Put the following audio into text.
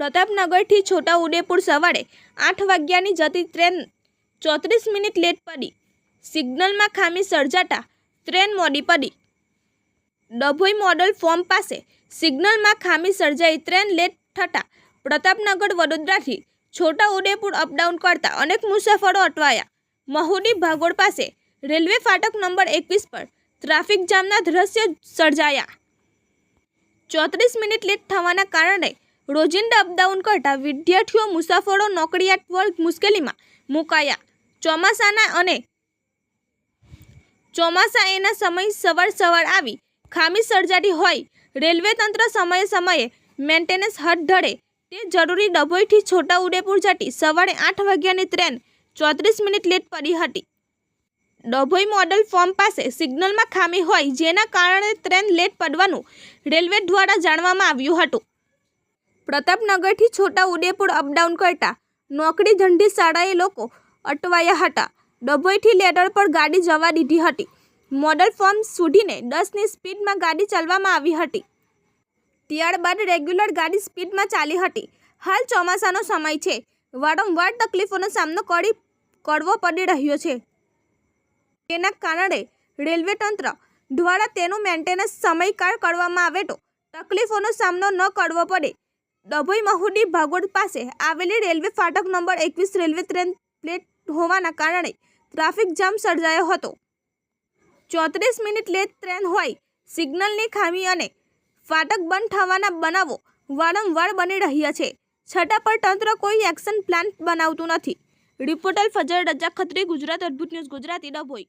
પ્રતાપનગરથી છોટા ઉદેપુર સવારે આઠ વાગ્યાની જતી ટ્રેન ચોત્રીસ મિનિટ લેટ પડી. સિગ્નલમાં ખામી સર્જાતા ટ્રેન મોડી પડી. ડભોઈ મોડલ ફોર્મ પાસે સિગ્નલમાં ખામી સર્જાઈ ટ્રેન લેટ થતાં પ્રતાપનગર વડોદરાથી છોટા ઉદેપુર અપડાઉન કરતા અનેક મુસાફરો અટવાયા. મહુડી ભાગોળ પાસે રેલવે ફાટક નંબર એકવીસ પર ટ્રાફિક જામના દ્રશ્યો સર્જાયા. ચોત્રીસ મિનિટ લેટ થવાના કારણે રોજિંદા અપડાઉન કરતા વિદ્યાર્થીઓ, મુસાફરો, નોકરિયાત વર્ગ મુશ્કેલીમાં મુકાયા. ચોમાસાના અને ચોમાસા એના સમય સવાર સવાર આવી ખામી સર્જાતી હોય. રેલવે તંત્ર સમયે સમયે મેન્ટેનન્સ હાથ ધરે. તે જરૂરી ડભોઈથી છોટા ઉદેપુર જતી સવારે આઠ વાગ્યાની ટ્રેન ચોત્રીસ મિનિટ લેટ પડી હતી. ડભોઈ મોડલ ફોર્મ પાસે સિગ્નલમાં ખામી હોય, જેના કારણે ટ્રેન લેટ પડવાનું રેલવે દ્વારા જાણવામાં આવ્યું હતું. પ્રતાપનગરથી છોટા ઉદેપુર અપડાઉન કરતા નોકરી ધંધી શાળાએ લોકો અટવાયા હતા. ડભોઈથી લેડર પર ગાડી જવા દીધી હતી. મોડલ ફોર્મ સુધીને દસની સ્પીડમાં ગાડી ચાલવામાં આવી હતી. ત્યારબાદ રેગ્યુલર ગાડી સ્પીડમાં ચાલી હતી. હાલ ચોમાસાનો સમય છે. વારંવાર તકલીફોનો સામનો કરી કરવો પડી રહ્યો છે. તેના કારણે રેલવે તંત્ર દ્વારા તેનું મેન્ટેનન્સ સમયકાર કરવામાં આવે તો તકલીફોનો સામનો ન કરવો પડે. ડભોઈ મહુડી ભાગોળ પાસે આવેલી રેલવે ફાટક નંબર એકવીસ રેલવે ટ્રેન પ્લેટ હોવાના કારણે ટ્રાફિક જામ સર્જાયો હતો. ચોત્રીસ મિનિટ લેટ ટ્રેન હોય, સિગ્નલની ખામી અને ફાટક બંધ થવાના બનાવો વારંવાર બની રહ્યા છે. છતાં પણ તંત્ર કોઈ એક્શન પ્લાન બનાવતું નથી. રિપોર્ટર ફજર રજા ખત્રી, ગુજરાત અદ્ભુત ન્યૂઝ, ગુજરાતી ડભોઈ.